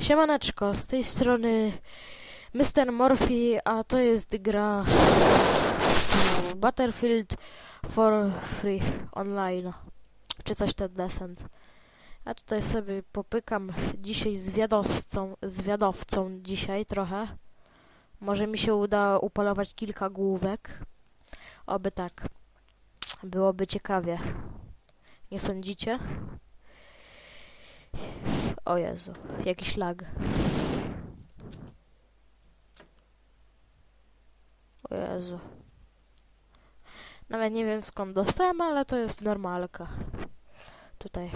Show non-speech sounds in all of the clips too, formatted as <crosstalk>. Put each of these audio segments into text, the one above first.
Siemaneczko, z tej strony Mr. Morphy, a to jest gra Battlefield for Free Online, czy coś ten descent. A tutaj sobie popykam dzisiaj z wiadowcą, z wiadowcą dzisiaj trochę. Może mi się uda upolować kilka główek. Oby tak. Byłoby ciekawie. Nie sądzicie? O Jezu, jakiś lag. O Jezu. Nawet nie wiem skąd dostałem, ale to jest normalka. Tutaj.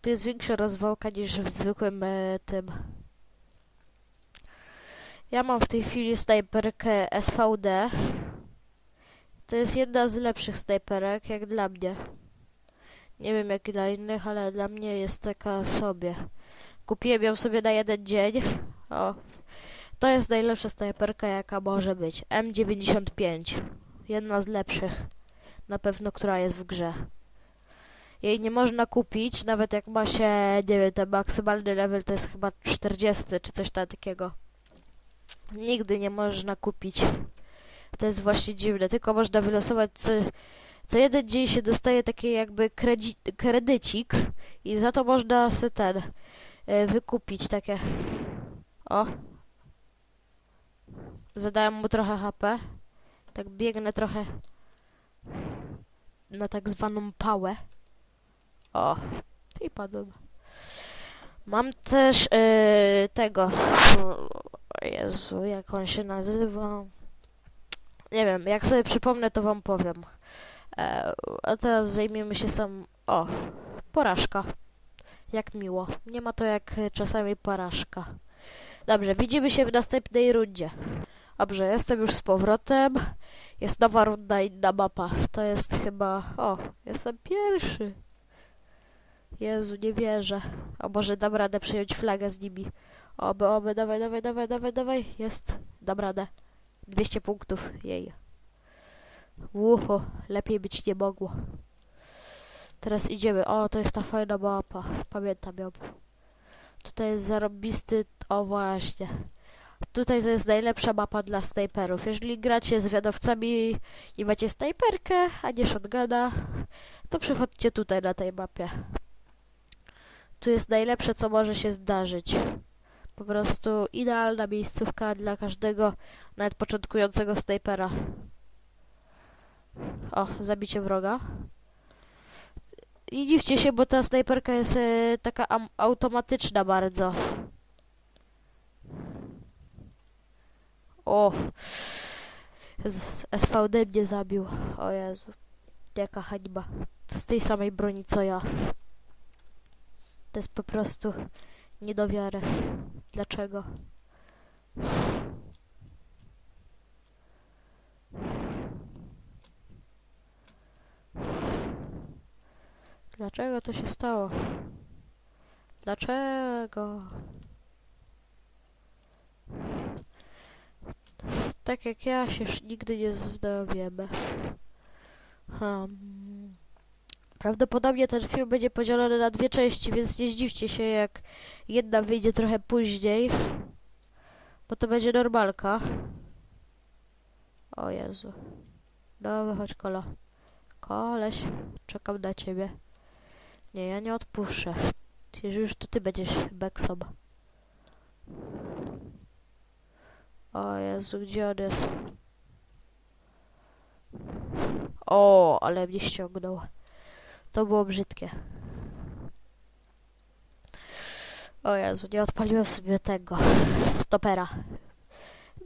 Tu jest większa rozwałka niż w zwykłym e, tym. Ja mam w tej chwili snajperkę SVD. To jest jedna z lepszych snajperek, jak dla mnie. Nie wiem jak dla innych, ale dla mnie jest taka sobie. Kupiłem ją sobie na jeden dzień. O. To jest najlepsza snajperka jaka może być. M95. Jedna z lepszych. Na pewno, która jest w grze. Jej nie można kupić, nawet jak ma się, nie wiem, ten maksymalny level to jest chyba 40 czy coś takiego. Nigdy nie można kupić. To jest właśnie dziwne, tylko można wylosować co, co jeden dzień się dostaje taki jakby kredycik i za to można sobie ten wykupić takie. O. Zadałem mu trochę HP. Tak biegnę trochę na tak zwaną pałę. O. I padłem. Mam też e, tego. Jezu, jak on się nazywa? Nie wiem, jak sobie przypomnę, to wam powiem. E, a teraz zajmiemy się sam. O, porażka. Jak miło. Nie ma to jak e, czasami porażka. Dobrze, widzimy się w następnej rundzie. Dobrze, jestem już z powrotem. Jest nowa runda, inna mapa. To jest chyba... O, jestem pierwszy. Jezu, nie wierzę. O, może dam radę przyjąć flagę z nimi. Oby, oby, dawaj, dawaj, dawaj, dawaj, dawaj. Jest, dam radę. 200 punktów, jej. Uho, lepiej być nie mogło. Teraz idziemy. O, to jest ta fajna mapa. Pamiętam ją. Tutaj jest zarobisty... O, właśnie. Tutaj to jest najlepsza mapa dla snajperów. Jeżeli gracie z wiadowcami i macie snajperkę, a nie shotguna, to przychodźcie tutaj na tej mapie. Tu jest najlepsze, co może się zdarzyć. Po prostu idealna miejscówka dla każdego, nawet początkującego snajpera. O, zabicie wroga. I dziwcie się, bo ta snajperka jest e, taka automatyczna bardzo. O! Z SVD mnie zabił. O Jezu. Jaka hańba. Z tej samej broni co ja. To jest po prostu nie do wiary. Dlaczego? Dlaczego to się stało? Dlaczego? Tak jak ja się nigdy nie dowiemy. Hmm. Prawdopodobnie ten film będzie podzielony na dwie części, więc nie zdziwcie się jak jedna wyjdzie trochę później. Bo to będzie normalka. O Jezu. No wychodź kola. Koleś, czekam na ciebie. Nie, ja nie odpuszczę. Już to ty będziesz Beksob. O Jezu, gdzie on jest? O, ale mnie ściągnął. To było brzydkie. O Jezu, nie odpaliłem sobie tego stopera.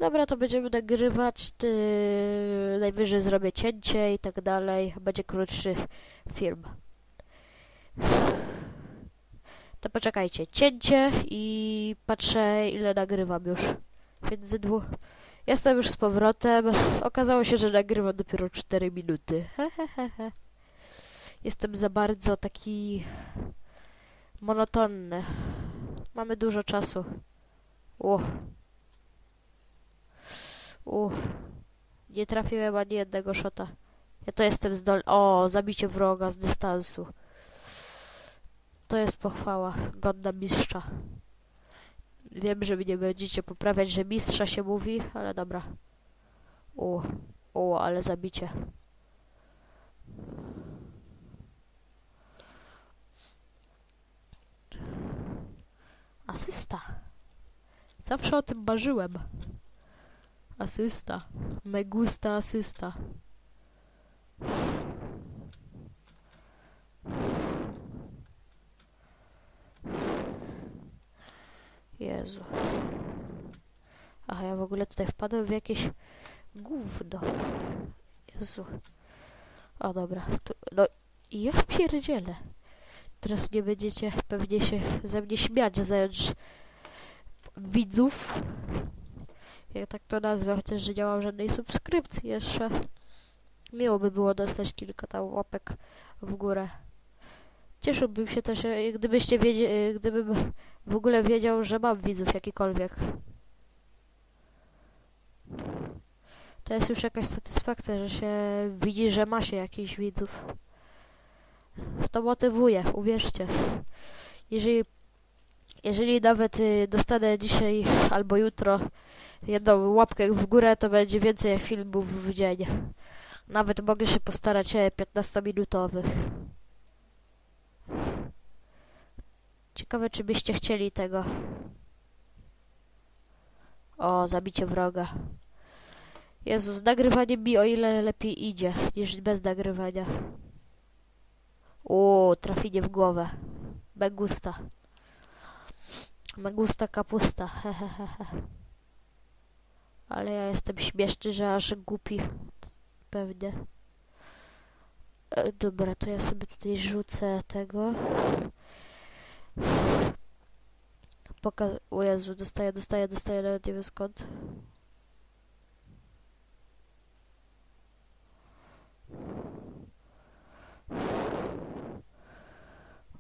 Dobra, to będziemy nagrywać. Ty... Najwyżej zrobię cięcie i tak dalej. Będzie krótszy film. To poczekajcie. Cięcie i patrzę ile nagrywam już. Między dwóch. Jestem już z powrotem. Okazało się, że nagrywam dopiero 4 minuty. Jestem za bardzo taki monotonny. Mamy dużo czasu. Uch. Uch. Nie trafiłem ani jednego shota. Ja to jestem zdolny. O, zabicie wroga z dystansu. To jest pochwała. Godna mistrza. wiem, że mnie będziecie poprawiać, że mistrza się mówi, ale dobra. U, u, ale zabicie. Asysta. Zawsze o tym marzyłem. Asysta. Me gusta asysta. Jezu. Aha, ja w ogóle tutaj wpadłem w jakieś gówno. Jezu. O, dobra. Tu, no, ja pierdzielę. Teraz nie będziecie pewnie się ze mnie śmiać, zająć widzów. Jak tak to nazwę, chociaż nie mam żadnej subskrypcji jeszcze. Miło by było dostać kilka tam łapek w górę. Cieszyłbym się też, e, gdybyście wiedzieli, gdybym w ogóle wiedział, że mam widzów jakikolwiek. To jest już jakaś satysfakcja, że się widzi, że ma się jakichś widzów. To motywuje, uwierzcie. Jeżeli, jeżeli nawet y, dostanę dzisiaj albo jutro jedną łapkę w górę, to będzie więcej filmów w dzień. Nawet mogę się postarać e, 15-minutowych. Ciekawe, czy byście chcieli tego. O, zabicie wroga. Jezu, z nagrywaniem mi o ile lepiej idzie, niż bez nagrywania. Uuu, trafienie w głowę. Megusta. Megusta kapusta. Hehehe. Ale ja jestem śmieszny, że aż głupi. Pewnie. E, dobra, to ja sobie tutaj rzucę tego. Poka o Jezu, dostaję, dostaję, dostaję, nawet nie wiem skąd.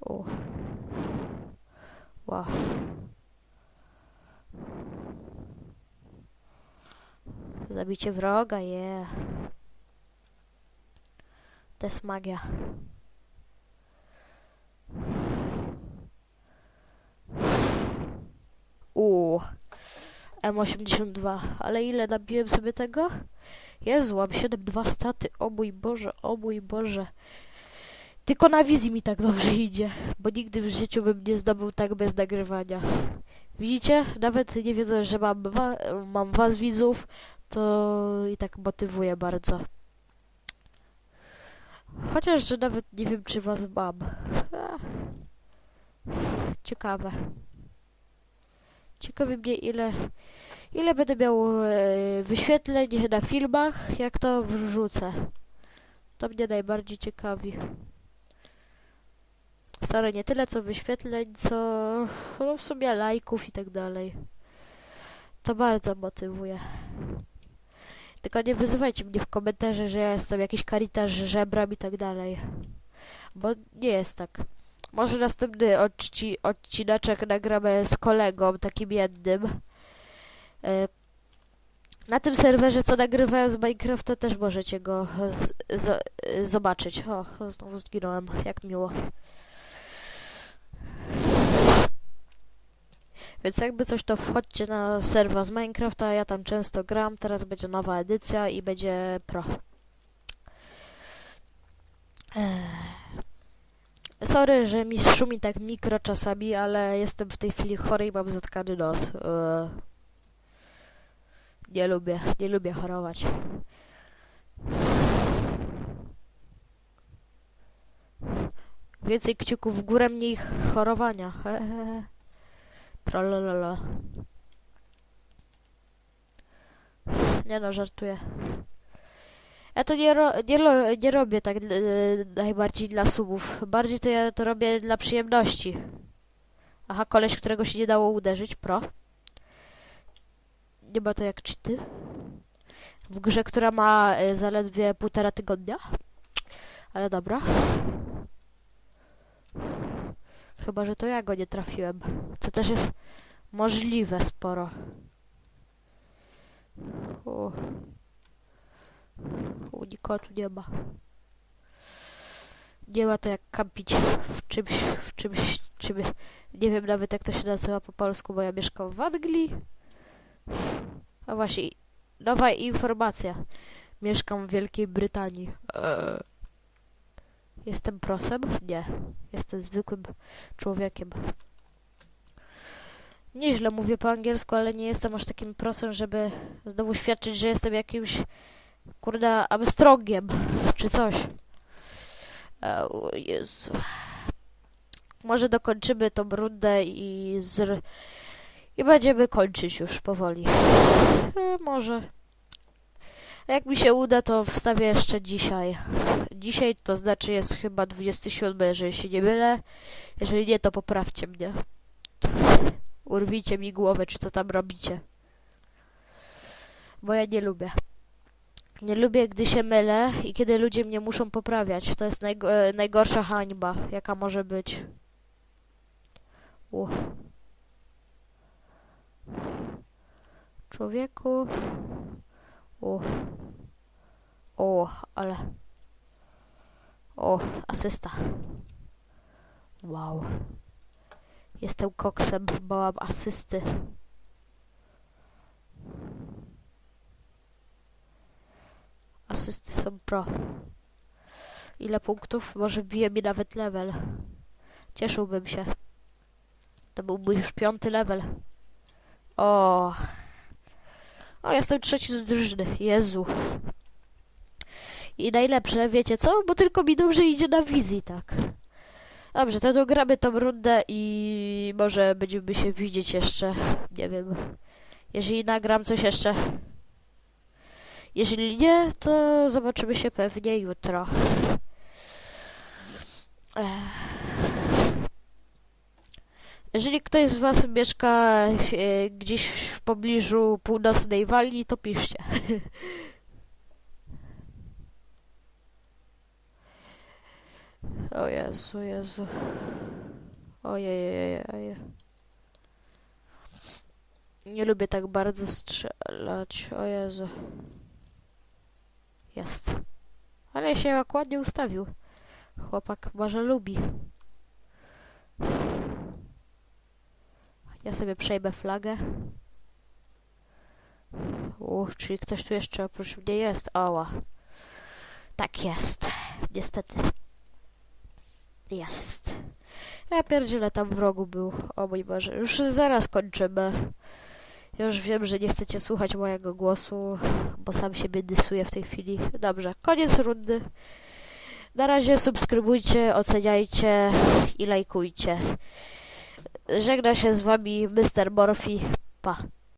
O. Wow. Zabicie wroga, je. To jest magia. Uuu. M82. Ale ile nabiłem sobie tego? Jezu, mam 7,2 staty. O mój Boże, o mój Boże. Tylko na wizji mi tak dobrze idzie, bo nigdy w życiu bym nie zdobył tak bez nagrywania. Widzicie? Nawet nie wiedzą, że mam, wa mam was widzów, to i tak motywuje bardzo. Chociaż, że nawet nie wiem, czy was mam. Ciekawe. Ciekawi mnie, ile, ile będę miał e, wyświetleń na filmach, jak to wrzucę. To mnie najbardziej ciekawi. Sorry, nie tyle co wyświetleń, co no w sumie lajków i tak dalej. To bardzo motywuje. Tylko nie wyzywajcie mnie w komentarzach, że ja jestem jakiś karitarz żebram i tak dalej. Bo nie jest tak. Może następny odci odcineczek nagramy z kolegą, takim jednym. E, na tym serwerze, co nagrywałem z Minecrafta, też możecie go zobaczyć. O, znowu zginąłem, jak miło. Więc jakby coś, to wchodźcie na serwer z Minecrafta, ja tam często gram, teraz będzie nowa edycja i będzie pro. Eee. Sorry, że mi szumi tak mikro czasami, ale jestem w tej chwili chory i mam zatkany nos. Eee. Nie lubię, nie lubię chorować. Więcej kciuków w górę, mniej chorowania. Hehehe. Trollololo. Nie no, żartuję. Ja to nie, ro nie, nie robię tak e, najbardziej dla subów. Bardziej to ja to robię dla przyjemności. Aha, koleś, którego się nie dało uderzyć, pro. Nie ma to jak cheaty. W grze, która ma e, zaledwie półtora tygodnia. Ale dobra. Chyba, że to ja go nie trafiłem. Co też jest możliwe sporo. O. Tu nie ma. Nie ma to jak kampić w czymś, w czymś Czy my, nie wiem nawet jak to się nazywa po polsku, bo ja mieszkam w Anglii. A właśnie, nowa informacja. Mieszkam w Wielkiej Brytanii. Eee. Jestem prosem? Nie. Jestem zwykłym człowiekiem. Nieźle mówię po angielsku, ale nie jestem aż takim prosem, żeby znowu świadczyć, że jestem jakimś kurde Armstrongiem czy coś. E, O Jezu. Może dokończymy tą rundę i zr... i będziemy kończyć już powoli. E, może. Jak mi się uda, to wstawię jeszcze dzisiaj. Dzisiaj to znaczy jest chyba 27, jeżeli się nie mylę. Jeżeli nie, to poprawcie mnie. Urwijcie mi głowę, czy co tam robicie. Bo ja nie lubię. Nie lubię, gdy się mylę i kiedy ludzie mnie muszą poprawiać. To jest e, najgorsza hańba, jaka może być. U. Człowieku. U. O, ale. O, asysta. Wow. Jestem koksem, bo mam asysty. Asysty są pro. Ile punktów? Może bije mi nawet level. Cieszyłbym się. To byłby już piąty level. O. O, jestem trzeci z drużyny. Jezu. I najlepsze, wiecie co? Bo tylko mi dobrze idzie na wizji, tak. Dobrze, to dogramy tą rundę i może będziemy się widzieć jeszcze. Nie wiem. Jeżeli nagram coś jeszcze. Jeżeli nie, to zobaczymy się pewnie jutro. Jeżeli ktoś z Was mieszka e, gdzieś w pobliżu północnej Walii, to piszcie. <laughs> O Jezu, Jezu. Ojej, ojej. Nie lubię tak bardzo strzelać. O Jezu. Jest. Ale się ładnie ustawił. Chłopak może lubi. Ja sobie przejmę flagę. Uch, czyli ktoś tu jeszcze oprócz mnie jest. Oła. Tak jest. Niestety. Jest. Ja pierdzielę tam w rogu był. O mój Boże. Już zaraz kończymy. Już wiem, że nie chcecie słuchać mojego głosu, bo sam siebie dysuję w tej chwili. Dobrze, koniec rundy. Na razie subskrybujcie, oceniajcie i lajkujcie. Żegna się z wami Mr. Morphy. Pa.